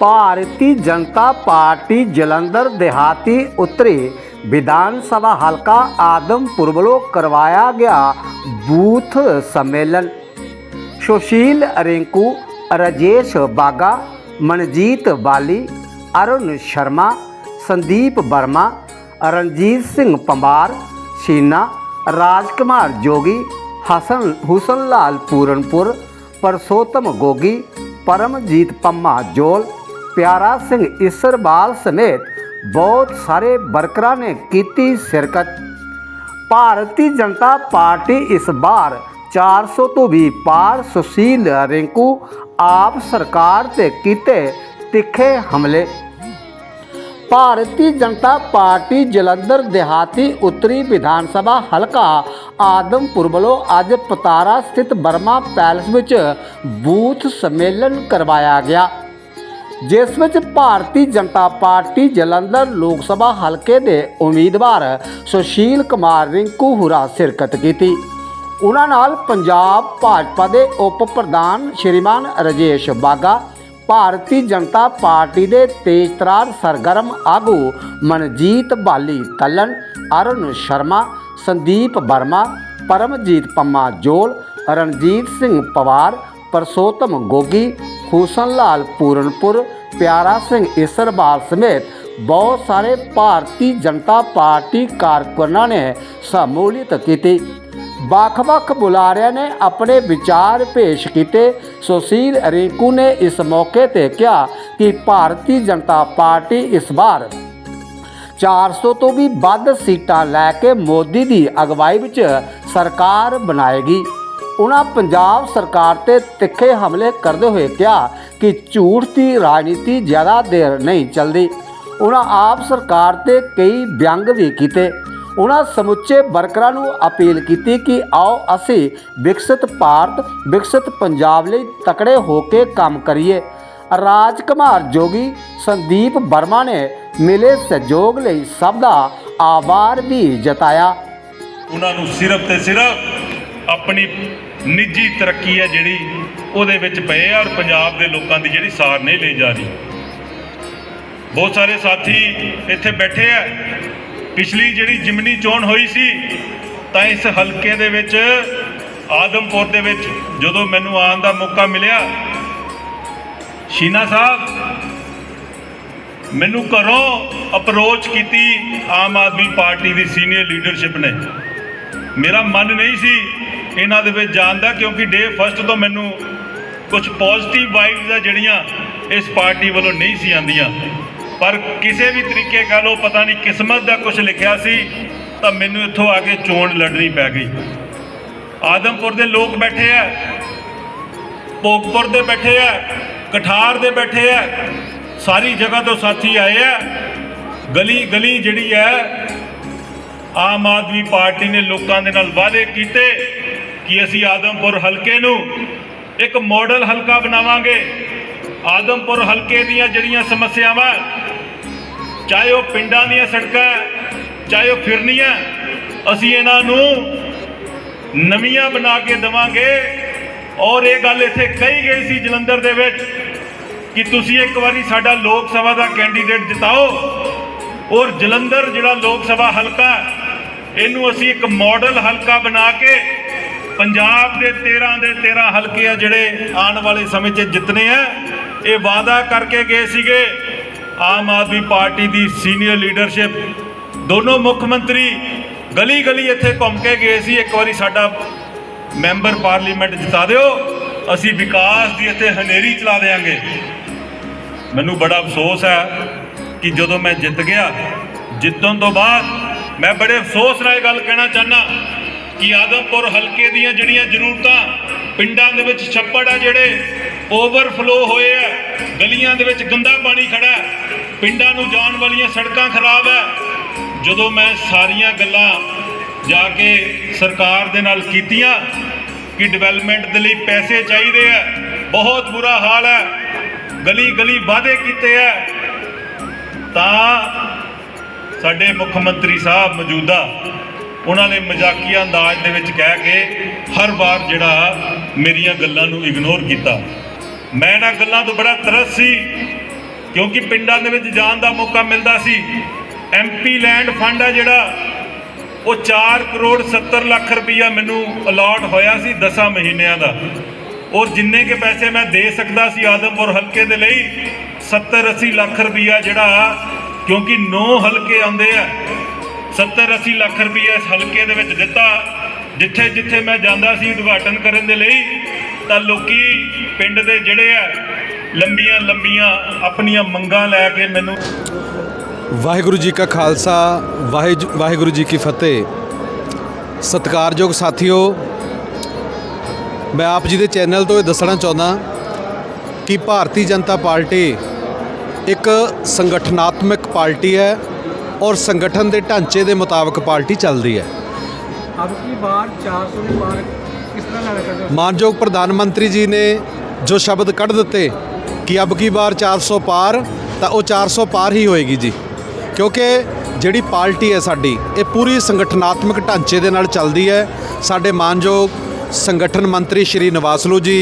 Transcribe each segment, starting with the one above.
Bharatiya Janata party Jalandhar ਦਿਹਾਤੀ ਉੱਤਰੀ ਵਿਧਾਨ ਸਭਾ ਹਲਕਾ ਆਦਮਪੁਰ ਵੱਲੋਂ ਕਰਵਾਇਆ ਗਿਆ ਬੂਥ ਸੰਮੇਲਨ ਸੁਸ਼ੀਲ ਰਿੰਕੂ ਰਜੇਸ਼ ਬਾਗਾ ਮਨਜੀਤ ਬਾਲੀ ਅਰੁਣ ਸ਼ਰਮਾ ਸੰਦੀਪ ਵਰਮਾ ਰਣਜੀਤ ਸਿੰਘ ਪੰਬਾਰ ਸ਼ੀਨਾ ਰਾਜਕੁਮਾਰ ਜੋਗੀ ਹਸਨ ਹੁਸਨ ਲਾਲ ਪੂਰਨਪੁਰ ਪਰਸੋਤਮ ਗੋਗੀ ਪਰਮਜੀਤ ਪੰਮਾ ਜੋਲ ਪਿਆਰਾ ਸਿੰਘ ਇਸਰਬਾਲ ਸਮੇਤ ਬਹੁਤ ਸਾਰੇ ਵਰਕਰਾਂ ਨੇ ਕੀਤੀ ਸ਼ਿਰਕਤ। ਭਾਰਤੀ ਜਨਤਾ ਪਾਰਟੀ ਇਸ ਵਾਰ 400 ਤੋਂ ਵੀ ਪਾਰ ਸੁਸ਼ੀਲ ਰਿੰਕੂ ਆਪ ਸਰਕਾਰ ਤੇ ਕੀਤੇ ਤਿੱਖੇ ਹਮਲੇ। ਭਾਰਤੀ ਜਨਤਾ ਪਾਰਟੀ ਜਲੰਧਰ ਦਿਹਾਤੀ ਉੱਤਰੀ ਵਿਧਾਨ ਸਭਾ ਹਲਕਾ ਆਦਮਪੁਰ ਵੱਲੋਂ ਅੱਜ ਪਤਾਰਾ ਸਥਿਤ ਬਰਮਾ ਪੈਲਸ ਵਿੱਚ ਬੂਥ ਸੰਮੇਲਨ ਕਰਵਾਇਆ ਗਿਆ। ਜਿਸ ਵਿੱਚ ਭਾਰਤੀ ਜਨਤਾ ਪਾਰਟੀ ਜਲੰਧਰ ਲੋਕ ਸਭਾ ਹਲਕੇ ਦੇ ਉਮੀਦਵਾਰ ਸੁਸ਼ੀਲ ਕੁਮਾਰ ਰਿੰਕੂ ਹੁਰਾ ਸ਼ਿਰਕਤ ਕੀਤੀ। ਉਹਨਾਂ ਨਾਲ ਪੰਜਾਬ ਭਾਜਪਾ ਦੇ ਉਪ ਪ੍ਰਧਾਨ ਸ਼੍ਰੀਮਾਨ ਰਜੇਸ਼ ਬਾਗਾ, ਭਾਰਤੀ ਜਨਤਾ ਪਾਰਟੀ ਦੇ ਤੇਜ਼ਤਰਾਰ ਸਰਗਰਮ ਆਗੂ ਮਨਜੀਤ ਬਾਲੀ ਤਲਨ, ਅਰੁਣ ਸ਼ਰਮਾ, ਸੰਦੀਪ ਵਰਮਾ, ਪਰਮਜੀਤ ਪੰਮਾ ਜੋਲ, ਰਣਜੀਤ ਸਿੰਘ ਪਵਾਰ, ਪਰਸੋਤਮ ਗੋਗੀ ਹੁਸਨ ਲਾਲ, ਪੂਰਨਪੁਰ, ਪਿਆਰਾ ਸਿੰਘ ਇਸਰਬਾਲ ਸਮੇਤ ਬਹੁਤ ਸਾਰੇ ਭਾਰਤੀ ਜਨਤਾ ਪਾਰਟੀ ਕਾਰਕੁਨਾਂ ਨੇ ਸ਼ਮੂਲੀਅਤ ਕੀਤੀ। ਵੱਖ-ਵੱਖ ਬੁਲਾਰਿਆਂ ਨੇ ਆਪਣੇ ਵਿਚਾਰ ਪੇਸ਼ ਕੀਤੇ। ਸੁਸ਼ੀਲ ਰਿੰਕੂ ਨੇ ਇਸ ਮੌਕੇ ਤੇ ਕਿਹਾ ਕਿ ਭਾਰਤੀ ਜਨਤਾ ਪਾਰਟੀ ਇਸ ਵਾਰ 400 ਤੋਂ ਵੀ ਵੱਧ ਸੀਟਾਂ ਲੈ ਕੇ ਮੋਦੀ ਦੀ ਅਗਵਾਈ ਵਿੱਚ ਸਰਕਾਰ ਬਣਾਏਗੀ। ਉਹਨਾਂ ਪੰਜਾਬ ਸਰਕਾਰ ਤੇ ਤਿੱਖੇ ਹਮਲੇ ਕਰਦੇ ਹੋਏ ਕਿਹਾ ਕਿ ਝੂਠ ਦੀ ਰਾਜਨੀਤੀ ਜ਼ਿਆਦਾ ਦੇਰ ਨਹੀਂ ਚੱਲਦੀ। ਉਹਨਾਂ ਆਪ ਸਰਕਾਰ ਤੇ ਕਈ ਵਿਅੰਗ ਵੀ ਕੀਤੇ। ਉਹਨਾਂ ਸਮੁੱਚੇ ਵਰਕਰਾਂ ਨੂੰ ਅਪੀਲ ਕੀਤੀ ਕਿ ਆਓ ਅਸੀਂ ਵਿਕਸਿਤ ਭਾਰਤ, ਵਿਕਸਿਤ ਪੰਜਾਬ ਲਈ ਤਕੜੇ ਹੋ ਕੇ ਕੰਮ ਕਰੀਏ। ਰਾਜ ਕੁਮਾਰ ਜੋਗੀ, ਸੰਦੀਪ ਵਰਮਾ ਨੇ ਮਿਲੇ ਸਹਿਯੋਗ ਲਈ ਸਭ ਦਾ ਆਭਾਰ ਵੀ ਜਤਾਇਆ। ਉਹਨਾਂ ਨੂੰ ਸਿਰਫ ਤੇ ਸਿਰਫ ਆਪਣੀ ਨਿੱਜੀ ਤਰੱਕੀ ਹੈ ਜਿਹੜੀ ਉਹਦੇ ਵਿੱਚ ਪਏ ਆ ਔਰ ਪੰਜਾਬ ਦੇ ਲੋਕਾਂ ਦੀ ਜਿਹੜੀ ਸਾਰ ਨਹੀਂ ਲਈ ਜਾ ਰਹੀ। ਬਹੁਤ ਸਾਰੇ ਸਾਥੀ ਇੱਥੇ ਬੈਠੇ ਆ। ਪਿਛਲੀ ਜਿਹੜੀ ਜਿਮਨੀ ਚੋਣ ਹੋਈ ਸੀ, ਤਾਂ ਇਸ ਹਲਕੇ ਦੇ ਵਿੱਚ, ਆਦਮਪੁਰ ਦੇ ਵਿੱਚ ਜਦੋਂ ਮੈਨੂੰ ਆਉਣ ਦਾ ਮੌਕਾ ਮਿਲਿਆ, ਸ਼ੀਨਾ ਸਾਹਿਬ ਮੈਨੂੰ ਘਰੋਂ ਅਪਰੋਚ ਕੀਤੀ ਆਮ ਆਦਮੀ ਪਾਰਟੀ ਦੀ ਸੀਨੀਅਰ ਲੀਡਰਸ਼ਿਪ ਨੇ। ਮੇਰਾ ਮਨ ਨਹੀਂ ਸੀ ਇਹਨਾਂ ਦੇ ਵਿੱਚ ਜਾਣਦਾ ਕਿਉਂਕਿ ਡੇ ਫਸਟ ਤੋਂ ਮੈਨੂੰ ਕੁਝ ਪੋਜ਼ਿਟਿਵ ਵਾਈਬਸ ਆ ਜਿਹੜੀਆਂ ਇਸ ਪਾਰਟੀ ਵੱਲੋਂ ਨਹੀਂ ਸੀ ਆਂਦੀਆਂ ਪਰ ਕਿਸੇ ਵੀ ਤਰੀਕੇ ਕਹ ਲਓ, ਪਤਾ ਨਹੀਂ ਕਿਸਮਤ ਦਾ ਕੁਝ ਲਿਖਿਆ ਸੀ, ਤਾਂ ਮੈਨੂੰ ਇੱਥੋਂ ਆ ਕੇ ਚੋਣ ਲੜਨੀ ਪੈ ਗਈ। ਆਦਮਪੁਰ ਦੇ ਲੋਕ ਬੈਠੇ ਆ, ਭੋਗਪੁਰ ਦੇ ਬੈਠੇ ਆ, ਕਠਾਰ ਦੇ ਬੈਠੇ ਆ, ਸਾਰੀ ਜਗ੍ਹਾ ਤੋਂ ਸਾਥੀ ਆਏ ਆ। ਗਲੀ ਗਲੀ ਜਿਹੜੀ ਹੈ ਆਮ ਆਦਮੀ ਪਾਰਟੀ ਨੇ ਲੋਕਾਂ ਦੇ ਨਾਲ ਵਾਅਦੇ ਕੀਤੇ। ਕਿ ਅਸੀਂ ਆਦਮਪੁਰ ਹਲਕੇ ਨੂੰ ਇੱਕ ਮਾਡਲ ਹਲਕਾ ਬਣਾਵਾਂਗੇ। ਆਦਮਪੁਰ ਹਲਕੇ ਦੀਆਂ ਜਿਹੜੀਆਂ ਸਮੱਸਿਆਵਾਂ, ਚਾਹੇ ਉਹ ਪਿੰਡਾਂ ਦੀਆਂ ਸੜਕਾਂ, ਚਾਹੇ ਉਹ ਫਿਰਨੀਆਂ, ਅਸੀਂ ਇਹਨਾਂ ਨੂੰ ਨਵੀਆਂ ਬਣਾ ਕੇ ਦੇਵਾਂਗੇ। ਔਰ ਇਹ ਗੱਲ ਇੱਥੇ ਕਹੀ ਗਈ ਸੀ ਜਲੰਧਰ ਦੇ ਵਿੱਚ ਕਿ ਤੁਸੀਂ ਇੱਕ ਵਾਰੀ ਸਾਡਾ ਲੋਕ ਸਭਾ ਦਾ ਕੈਂਡੀਡੇਟ ਜਿਤਾਓ। ਔਰ ਜਲੰਧਰ ਜਿਹੜਾ ਲੋਕ ਸਭਾ ਹਲਕਾ, ਇਹਨੂੰ ਅਸੀਂ ਇੱਕ ਮਾਡਲ ਹਲਕਾ ਬਣਾ ਕੇ ਪੰਜਾਬ ਦੇ 13 ਦੇ 13 ਹਲਕੇ ਆ ਜਿਹੜੇ ਆਉਣ ਵਾਲੇ ਸਮੇਂ 'ਚ ਜਿੱਤਨੇ ਆ। ਇਹ ਵਾਅਦਾ ਕਰਕੇ ਗਏ ਸੀਗੇ। ਆਮ ਆਦਮੀ ਪਾਰਟੀ ਦੀ ਸੀਨੀਅਰ ਲੀਡਰਸ਼ਿਪ। ਦੋਨੋਂ ਮੁੱਖ ਮੰਤਰੀ ਗਲੀ ਗਲੀ ਇੱਥੇ ਘੁੰਮ ਕੇ ਗਏ ਸੀ। ਇੱਕ ਵਾਰੀ ਸਾਡਾ ਮੈਂਬਰ ਪਾਰਲੀਮੈਂਟ ਜਿਤਾ ਦਿਓ। ਅਸੀਂ ਵਿਕਾਸ ਦੀ ਇੱਥੇ ਹਨੇਰੀ ਚਲਾ ਦੇਾਂਗੇ ਮੈਨੂੰ ਬੜਾ ਅਫਸੋਸ ਹੈ ਕਿ ਜਦੋਂ ਮੈਂ ਜਿੱਤ ਗਿਆ, ਜਿੱਤਣ ਤੋਂ ਬਾਅਦ ਮੈਂ ਬੜੇ ਅਫਸੋਸ ਨਾਲ ਇਹ ਗੱਲ ਕਹਿਣਾ ਚਾਹਨਾ ਕਿ ਆਦਮਪੁਰ ਹਲਕੇ ਦੀਆਂ ਜਿਹੜੀਆਂ ਜ਼ਰੂਰਤਾਂ ਪਿੰਡਾਂ ਦੇ ਵਿੱਚ ਛੱਪੜ ਆ ਜਿਹੜੇ ਓਵਰਫਲੋ ਹੋਏ ਆ, ਗਲੀਆਂ ਦੇ ਵਿੱਚ ਗੰਦਾ ਪਾਣੀ ਖੜਾ ਪਿੰਡਾਂ ਨੂੰ ਜਾਣ ਵਾਲੀਆਂ ਸੜਕਾਂ ਖਰਾਬ ਹੈ। ਜਦੋਂ ਮੈਂ ਸਾਰੀਆਂ ਗੱਲਾਂ ਜਾ ਕੇ ਸਰਕਾਰ ਦੇ ਨਾਲ ਕੀਤੀਆਂ ਕਿ ਡਿਵੈਲਪਮੈਂਟ ਦੇ ਲਈ ਪੈਸੇ ਚਾਹੀਦੇ ਆ, ਬਹੁਤ ਬੁਰਾ ਹਾਲ ਹੈ ਗਲੀ ਗਲੀ ਵਾਅਦੇ ਕੀਤੇ ਆ, ਤਾਂ ਸਾਡੇ ਮੁੱਖ ਮੰਤਰੀ ਸਾਹਿਬ ਮੌਜੂਦਾ ਉਹਨਾਂ ਨੇ ਮਜ਼ਾਕੀਆ ਅੰਦਾਜ਼ ਦੇ ਵਿੱਚ ਕਹਿ ਕੇ ਹਰ ਵਾਰ ਜਿਹੜਾ ਮੇਰੀਆਂ ਗੱਲਾਂ ਨੂੰ ਇਗਨੋਰ ਕੀਤਾ। ਮੈਂ ਇਹਨਾਂ ਗੱਲਾਂ ਤੋਂ ਬੜਾ ਤਰਸ ਸੀ, ਕਿਉਂਕਿ ਪਿੰਡਾਂ ਦੇ ਵਿੱਚ ਜਾਣ ਦਾ ਮੌਕਾ ਮਿਲਦਾ ਸੀ। ਐਮਪੀ ਲੈਂਡ ਫੰਡ ਆ ਜਿਹੜਾ, ਉਹ 4 ਕਰੋੜ 70 ਲੱਖ ਰੁਪਈਆ ਮੈਨੂੰ ਅਲਾਟ ਹੋਇਆ ਸੀ 10 ਮਹੀਨਿਆਂ ਦਾ। ਔਰ ਜਿੰਨੇ ਕੇ ਪੈਸੇ ਮੈਂ ਦੇ ਸਕਦਾ ਸੀ ਆਦਮਪੁਰ ਹਲਕੇ ਦੇ ਲਈ 70 80 ਲੱਖ ਰੁਪਈਆ ਜਿਹੜਾ, ਕਿਉਂਕਿ 9 ਹਲਕੇ ਆਉਂਦੇ ਆ 70 80 ਲੱਖ ਰੁਪਈਆ ਇਸ ਹਲਕੇ ਦੇ ਵਿੱਚ ਦਿੱਤਾ। ਜਿੱਥੇ ਜਿੱਥੇ ਮੈਂ ਜਾਂਦਾ ਸੀ ਉਦਘਾਟਨ ਕਰਨ ਦੇ ਲਈ, ਤਾਂ ਲੋਕੀ ਪਿੰਡ ਦੇ ਜਿਹੜੇ ਆ, ਲੰਬੀਆਂ ਲੰਬੀਆਂ ਆਪਣੀਆਂ ਮੰਗਾਂ ਲੈ ਕੇ ਮੈਨੂੰ ਵਾਹਿਗੁਰੂ ਜੀ ਕਾ ਖਾਲਸਾ ਵਾਹਿਜ- ਵਾਹਿਗੁਰੂ ਜੀ ਕੀ ਫਤਿਹ। ਸਤਿਕਾਰਯੋਗ ਸਾਥੀਓ, ਮੈਂ ਆਪ ਜੀ ਦੇ ਚੈਨਲ ਤੋਂ ਇਹ ਦੱਸਣਾ ਚਾਹੁੰਦਾ ਕਿ ਭਾਰਤੀ ਜਨਤਾ ਪਾਰਟੀ ਇੱਕ ਸੰਗਠਨਾਤਮਕ ਪਾਰਟੀ ਹੈ। ਔਰ ਸੰਗਠਨ ਦੇ ਢਾਂਚੇ ਦੇ ਮੁਤਾਬਕ ਪਾਰਟੀ ਚੱਲਦੀ ਹੈ अब की बार 400 के पार किस तरह लगा करते हो ਮਾਨਯੋਗ ਪ੍ਰਧਾਨ ਮੰਤਰੀ ਜੀ ਨੇ ਜੋ ਸ਼ਬਦ ਕੱਢ ਦਿੱਤੇ ਕਿ ਅਬ ਕੀ ਬਾਰ 400 ਪਾਰ ਤਾਂ ਉਹ 400 ਪਾਰ ਹੀ ਹੋਏਗੀ ਜੀ ਕਿਉਂਕਿ ਜਿਹੜੀ ਪਾਰਟੀ ਹੈ ਸਾਡੀ ਇਹ ਪੂਰੀ ਸੰਗਠਨਾਤਮਕ ਢਾਂਚੇ ਦੇ ਨਾਲ ਚੱਲਦੀ ਹੈ ਸਾਡੇ ਮਾਨਯੋਗ ਸੰਗਠਨ ਮੰਤਰੀ ਸ਼੍ਰੀ ਨਵਾਸਲੂ ਜੀ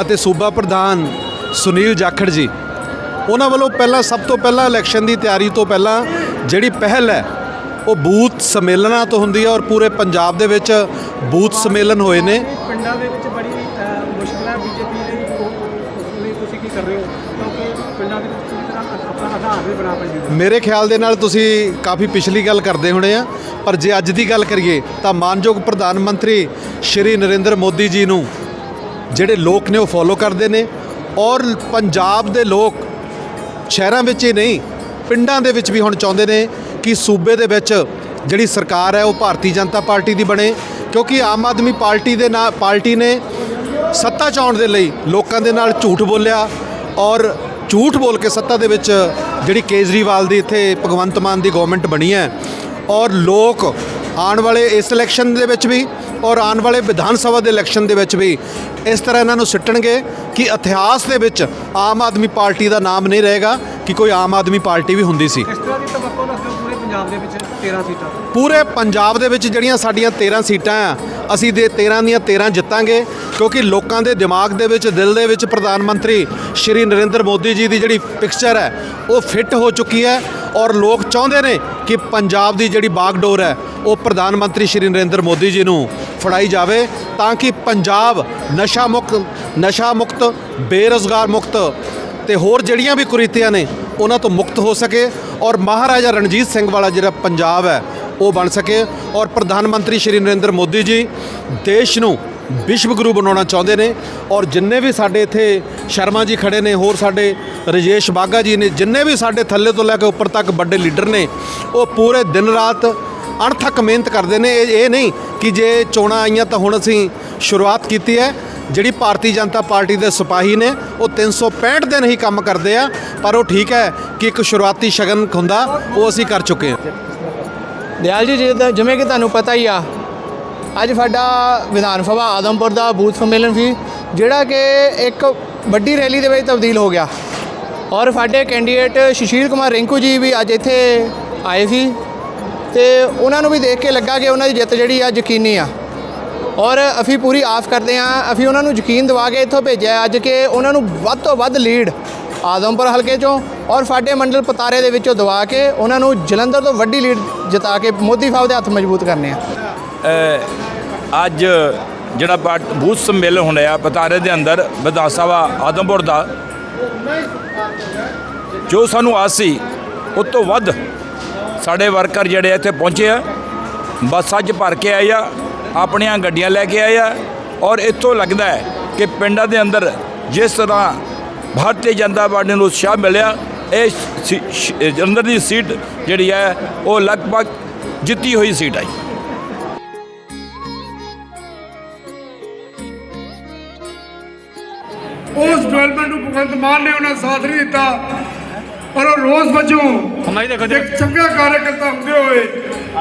ਅਤੇ ਸੂਬਾ ਪ੍ਰਧਾਨ ਸੁਨੀਲ ਜਾਖੜ ਜੀ ਉਹਨਾਂ ਵੱਲੋਂ ਪਹਿਲਾਂ ਸਭ ਤੋਂ ਪਹਿਲਾਂ ਇਲੈਕਸ਼ਨ ਦੀ ਤਿਆਰੀ ਤੋਂ ਪਹਿਲਾਂ ਜਿਹੜੀ ਪਹਿਲ ਹੈ ਉਹ ਬੂਥ ਸੰਮੇਲਨਾਂ ਤੋਂ ਹੁੰਦੀ ਹੈ ਔਰ ਪੂਰੇ ਪੰਜਾਬ ਦੇ ਵਿੱਚ ਬੂਥ ਸੰਮੇਲਨ ਹੋਏ ਨੇ। ਪਿੰਡਾਂ ਦੇ ਵਿੱਚ ਬੜੀ ਮੁਸ਼ਕਿਲ ਹੈ ਬੀਜੇਪੀ ਉਸ ਲਈ ਤੁਸੀਂ ਕੀ ਕਰ ਰਹੇ ਹੋ? ਕਿਉਂਕਿ ਪਿੰਡਾਂ ਦੇ ਵਿੱਚ ਮੇਰੇ ਖਿਆਲ ਦੇ ਨਾਲ ਤੁਸੀਂ ਕਾਫੀ ਪਿਛਲੀ ਗੱਲ ਕਰਦੇ ਹੋਣੇ ਆ ਪਰ ਜੇ ਅੱਜ ਦੀ ਗੱਲ ਕਰੀਏ ਤਾਂ ਮਾਨਯੋਗ ਪ੍ਰਧਾਨ ਮੰਤਰੀ ਸ਼੍ਰੀ ਨਰਿੰਦਰ ਮੋਦੀ ਜੀ ਨੂੰ ਜਿਹੜੇ ਲੋਕ ਨੇ ਉਹ ਫੋਲੋ ਕਰਦੇ ਨੇ ਔਰ ਪੰਜਾਬ ਦੇ ਲੋਕ ਸ਼ਹਿਰਾਂ ਵਿੱਚ ਹੀ ਨਹੀਂ, ਪਿੰਡਾਂ ਦੇ ਵਿੱਚ ਵੀ ਹੁਣ ਚਾਹੁੰਦੇ ਨੇ ਕਿ ਸੂਬੇ ਦੇ ਵਿੱਚ ਜਿਹੜੀ ਸਰਕਾਰ ਹੈ ਉਹ ਭਾਰਤੀ ਜਨਤਾ ਪਾਰਟੀ ਦੀ ਬਣੇ, ਕਿਉਂਕਿ ਆਮ ਆਦਮੀ ਪਾਰਟੀ ਦੇ ਨਾਲ, ਪਾਰਟੀ ਨੇ ਸੱਤਾ ਚਾਉਣ ਦੇ ਲਈ ਲੋਕਾਂ ਦੇ ਨਾਲ ਝੂਠ ਬੋਲਿਆ ਔਰ ਝੂਠ ਬੋਲ ਕੇ ਸੱਤਾ ਦੇ ਵਿੱਚ ਜਿਹੜੀ ਕੇਜਰੀਵਾਲ ਦੀ ਇੱਥੇ ਭਗਵੰਤ ਮਾਨ ਦੀ ਗਵਰਨਮੈਂਟ ਬਣੀ ਹੈ ਔਰ ਲੋਕ ਆਉਣ ਵਾਲੇ ਇਸ ਇਲੈਕਸ਼ਨ ਦੇ ਵਿੱਚ ਵੀ ਔਰ ਆਉਣ ਵਾਲੇ ਵਿਧਾਨ ਸਭਾ ਦੇ ਇਲੈਕਸ਼ਨ ਦੇ ਵਿੱਚ ਵੀ ਇਸ ਤਰ੍ਹਾਂ ਇਹਨਾਂ ਨੂੰ ਸਿੱਟਣਗੇ ਕਿ ਇਤਿਹਾਸ ਦੇ ਵਿੱਚ ਆਮ ਆਦਮੀ ਪਾਰਟੀ ਦਾ ਨਾਮ ਨਹੀਂ ਰਹੇਗਾ ਕਿ ਕੋਈ ਆਮ ਆਦਮੀ ਪਾਰਟੀ ਵੀ ਹੁੰਦੀ ਸੀ। ਕਿਸ ਤਰ੍ਹਾਂ ਦੀ ਤਵੱਕੋ ਰੱਖਦੇ ਹੋ ਪੂਰੇ ਪੰਜਾਬ ਦੇ ਵਿੱਚ 13 ਸੀਟਾਂ। ਪੂਰੇ ਪੰਜਾਬ ਦੇ ਵਿੱਚ ਜਿਹੜੀਆਂ ਸਾਡੀਆਂ 13 ਸੀਟਾਂ ਆ ਅਸੀਂ ਦੇ 13 ਦੀਆਂ 13 ਜਿੱਤਾਂਗੇ ਕਿਉਂਕਿ ਲੋਕਾਂ ਦੇ ਦਿਮਾਗ ਦੇ ਵਿੱਚ ਦਿਲ ਦੇ ਵਿੱਚ ਪ੍ਰਧਾਨ ਮੰਤਰੀ ਸ਼੍ਰੀ ਨਰਿੰਦਰ ਮੋਦੀ ਜੀ ਦੀ ਜਿਹੜੀ ਪਿਕਚਰ ਹੈ ਉਹ ਫਿੱਟ ਹੋ ਚੁੱਕੀ ਹੈ ਔਰ ਲੋਕ ਚਾਹੁੰਦੇ ਨੇ ਕਿ ਪੰਜਾਬ ਦੀ ਜਿਹੜੀ ਬਾਗਡੋਰ ਹੈ ਉਹ ਪ੍ਰਧਾਨ ਮੰਤਰੀ ਸ਼੍ਰੀ ਨਰਿੰਦਰ ਮੋਦੀ ਜੀ ਨੂੰ ਫੜਾਈ ਜਾਵੇ ਤਾਂ ਕਿ ਪੰਜਾਬ ਨਸ਼ਾ ਮੁਕਤ ਨਸ਼ਾ ਮੁਕਤ, ਬੇਰੁਜ਼ਗਾਰ ਮੁਕਤ ਤੇ ਹੋਰ ਜਿਹੜੀਆਂ ਵੀ ਕੁਰੀਤੀਆਂ ਨੇ ਉਹਨਾਂ ਤੋਂ ਮੁਕਤ ਹੋ ਸਕੇ ਔਰ ਮਹਾਰਾਜਾ ਰਣਜੀਤ ਸਿੰਘ ਵਾਲਾ ਜਿਹੜਾ ਪੰਜਾਬ ਹੈ, ਉਹ ਬਣ ਸਕੇ ਔਰ ਪ੍ਰਧਾਨ ਮੰਤਰੀ ਸ਼੍ਰੀ ਨਰਿੰਦਰ ਮੋਦੀ ਜੀ ਦੇਸ਼ ਨੂੰ ਵਿਸ਼ਵ ਗੁਰੂ ਬਣਾਉਣਾ ਚਾਹੁੰਦੇ ਨੇ ਔਰ ਜਿੰਨੇ ਵੀ ਸਾਡੇ ਇੱਥੇ ਸ਼ਰਮਾ ਜੀ ਖੜੇ ਨੇ, ਹੋਰ ਸਾਡੇ ਰਜੇਸ਼ ਬਾਗਾ ਜੀ ਨੇ, ਜਿੰਨੇ ਵੀ ਸਾਡੇ ਥੱਲੇ ਤੋਂ ਲੈ ਕੇ ਉੱਪਰ ਤੱਕ ਵੱਡੇ ਲੀਡਰ ਨੇ, ਉਹ ਪੂਰੇ ਦਿਨ ਰਾਤ ਅਣਥੱਕ ਮਿਹਨਤ ਕਰਦੇ ਨੇ। ਇਹ ਇਹ ਨਹੀਂ ਕਿ ਜੇ ਚੋਣਾਂ ਆਈਆਂ ਤਾਂ ਹੁਣ ਅਸੀਂ ਸ਼ੁਰੂਆਤ ਕੀਤੀ ਹੈ। ਜਿਹੜੀ ਭਾਰਤੀ ਜਨਤਾ ਪਾਰਟੀ ਦੇ ਸਿਪਾਹੀ ਨੇ, ਉਹ 365 ਦਿਨ ਹੀ ਕੰਮ ਕਰਦੇ ਆ। ਪਰ ਉਹ ਠੀਕ ਹੈ ਕਿ ਇੱਕ ਸ਼ੁਰੂਆਤੀ ਸ਼ਗਨ ਹੁੰਦਾ, ਉਹ ਅਸੀਂ ਕਰ ਚੁੱਕੇ ਹਾਂ। ਦਿਆਲ ਜੀ, ਜਿੱਦਾਂ- ਜਿਵੇਂ ਕਿ ਤੁਹਾਨੂੰ ਪਤਾ ਹੀ ਆ, ਅੱਜ ਸਾਡਾ ਵਿਧਾਨ ਸਭਾ ਆਦਮਪੁਰ ਦਾ ਬੂਥ ਸੰਮੇਲਨ ਸੀ, ਜਿਹੜਾ ਕਿ ਇੱਕ ਵੱਡੀ ਰੈਲੀ ਦੇ ਵਿੱਚ ਤਬਦੀਲ ਹੋ ਗਿਆ। ਔਰ ਸਾਡੇ ਕੈਂਡੀਡੇਟ ਸੁਸ਼ੀਲ ਕੁਮਾਰ ਰਿੰਕੂ ਜੀ ਵੀ ਅੱਜ ਇੱਥੇ ਆਏ ਸੀ। ਤੇ ਉਹਨਾਂ ਨੂੰ ਵੀ ਦੇਖ ਕੇ ਲੱਗਾ ਕਿ ਉਹਨਾਂ ਦੀ ਜਿੱਤ ਜਿਹੜੀ ਆ ਯਕੀਨੀ ਆ। ਔਰ ਅਸੀਂ ਪੂਰੀ ਆਸ ਕਰਦੇ ਹਾਂ, ਅਸੀਂ ਉਹਨਾਂ ਨੂੰ ਯਕੀਨ ਦਿਵਾ ਕੇ ਇੱਥੋਂ ਭੇਜਿਆ ਅੱਜ ਕਿ ਉਹਨਾਂ ਨੂੰ ਵੱਧ ਤੋਂ ਵੱਧ ਲੀਡ ਆਦਮਪੁਰ ਹਲਕੇ ਚੋਂ ਔਰ ਸਾਡੇ ਮੰਡਲ ਪਤਾਰੇ ਦੇ ਵਿੱਚੋਂ ਦਵਾ ਕੇ ਉਹਨਾਂ ਨੂੰ ਜਲੰਧਰ ਤੋਂ ਵੱਡੀ ਲੀਡ ਜਿਤਾ ਕੇ ਮੋਦੀ ਸਾਹਿਬ ਦੇ ਹੱਥ ਮਜ਼ਬੂਤ ਕਰਨੇ ਆ। ਅੱਜ ਜਿਹੜਾ ਬੂਥ ਸੰਮੇਲਨ ਹੋਣਾ ਪਤਾਰੇ ਦੇ ਅੰਦਰ ਵਿਧਾਨ ਸਭਾ ਆਦਮਪੁਰ ਦਾ, ਜੋ ਸਾਨੂੰ ਆਸ ਸੀ, ਉਸ ਤੋਂ ਵੱਧ ਸਾਡੇ ਵਰਕਰ ਜਿਹੜੇ ਇੱਥੇ ਪਹੁੰਚੇ ਆ, ਬੱਸਾਂ 'ਚ ਭਰ ਕੇ ਆਏ ਆ, ਆਪਣੀਆਂ ਗੱਡੀਆਂ ਲੈ ਕੇ ਆਏ ਆ, ਔਰ ਇੱਥੋਂ ਲੱਗਦਾ ਹੈ ਕਿ ਪਿੰਡਾਂ ਦੇ ਅੰਦਰ ਜਿਸ ਤਰ੍ਹਾਂ ਭਾਰਤੀ ਜਨਤਾ ਪਾਰਟੀ ਨੂੰ ਉਤਸ਼ਾਹ ਮਿਲਿਆ, ਇਹ ਜਲੰਧਰ ਦੀ ਸੀਟ ਜਿਹੜੀ ਹੈ, ਉਹ ਲਗਭਗ ਜਿੱਤੀ ਹੋਈ ਸੀਟ ਹੈ ਉਸ ਡਿਵੈਲਪਮੈਂਟ ਨੂੰ ਭਗਵੰਤ ਮਾਨ ਨੇ ਉਹਨਾਂ ਸਾਥ ਨਹੀਂ ਦਿੱਤਾ। ਪਰ ਉਹ ਰੋਜ਼ ਵਜੋਂ ਇੱਕ ਚੰਗਾ ਕਾਰਜਕਰਤਾ ਹੁੰਦੇ ਹੋਏ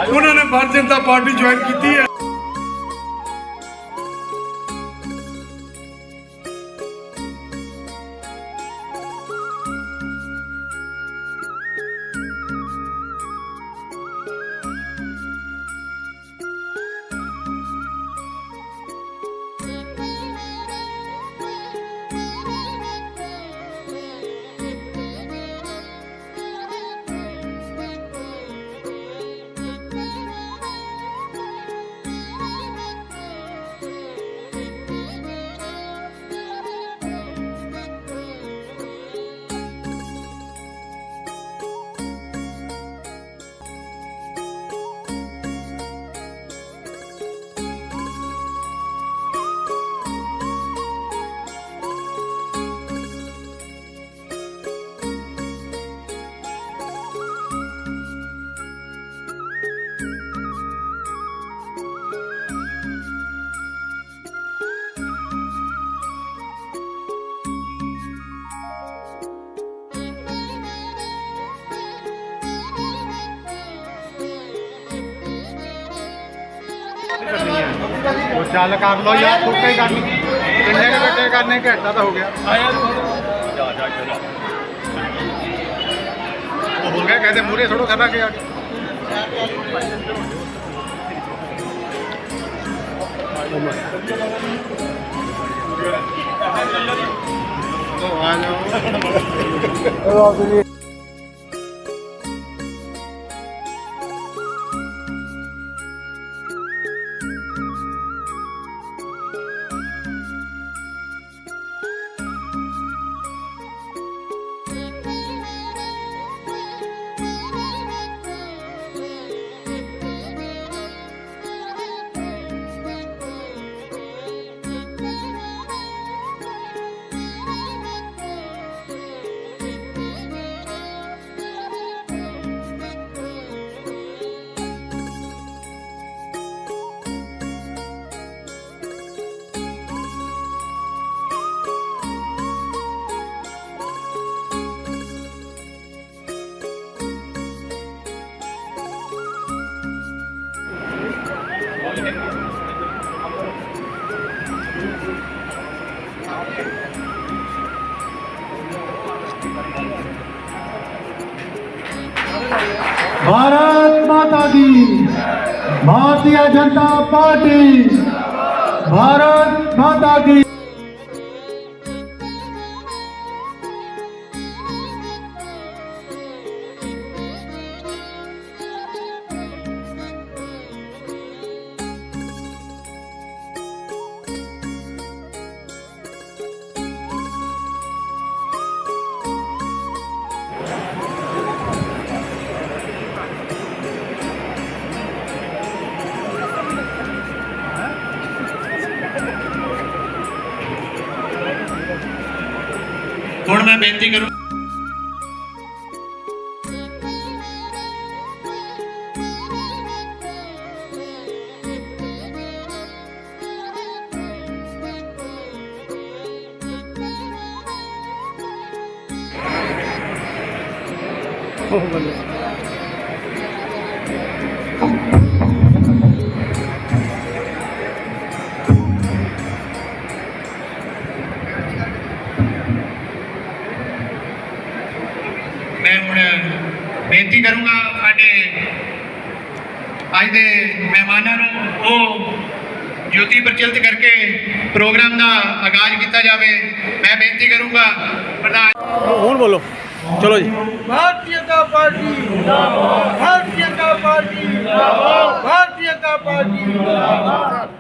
ਉਹਨਾਂ ਨੇ ਭਾਰਤੀ ਜਨਤਾ ਪਾਰਟੀ ਜੁਆਇਨ ਕੀਤੀ ਹੈ। करनी है वो चाल कर लो यार तू कहीं करनी किन्ने ने बच्चे करने घंटा तो हो गया वो बोल गया कहते मूरे थोड़ा खड़ा के आगे तो आ जाओ ભારત માતા કી ભારતીય જનતા પાર્ટી ભારત માતા કી ਮੈਂ ਬੇਨਤੀ ਕਰੂੰ। ਮੈਂ ਹੁਣ ਬੇਨਤੀ ਕਰੂੰਗਾ ਸਾਡੇ ਅੱਜ ਦੇ ਮਹਿਮਾਨਾਂ ਨੂੰ ਉਹ ਜੋਤੀ ਪ੍ਰਚਲਿਤ ਕਰਕੇ ਪ੍ਰੋਗਰਾਮ ਦਾ ਆਗਾਜ਼ ਕੀਤਾ ਜਾਵੇ। ਮੈਂ ਬੇਨਤੀ ਕਰੂੰਗਾ ਪ੍ਰਧਾਨ ਹੁਣ ਬੋਲੋ? ਚਲੋ ਜੀ। ਭਾਰਤੀ ਜਨਤਾ ਪਾਰਟੀ ਜਿੰਦਾਬਾਦ ਭਾਰਤੀ ਜਨਤਾ ਪਾਰਟੀ ਜਿੰਦਾਬਾਦ ਭਾਰਤੀ ਜਨਤਾ ਪਾਰਟੀ। ਜਿੰਦਾਬਾਦ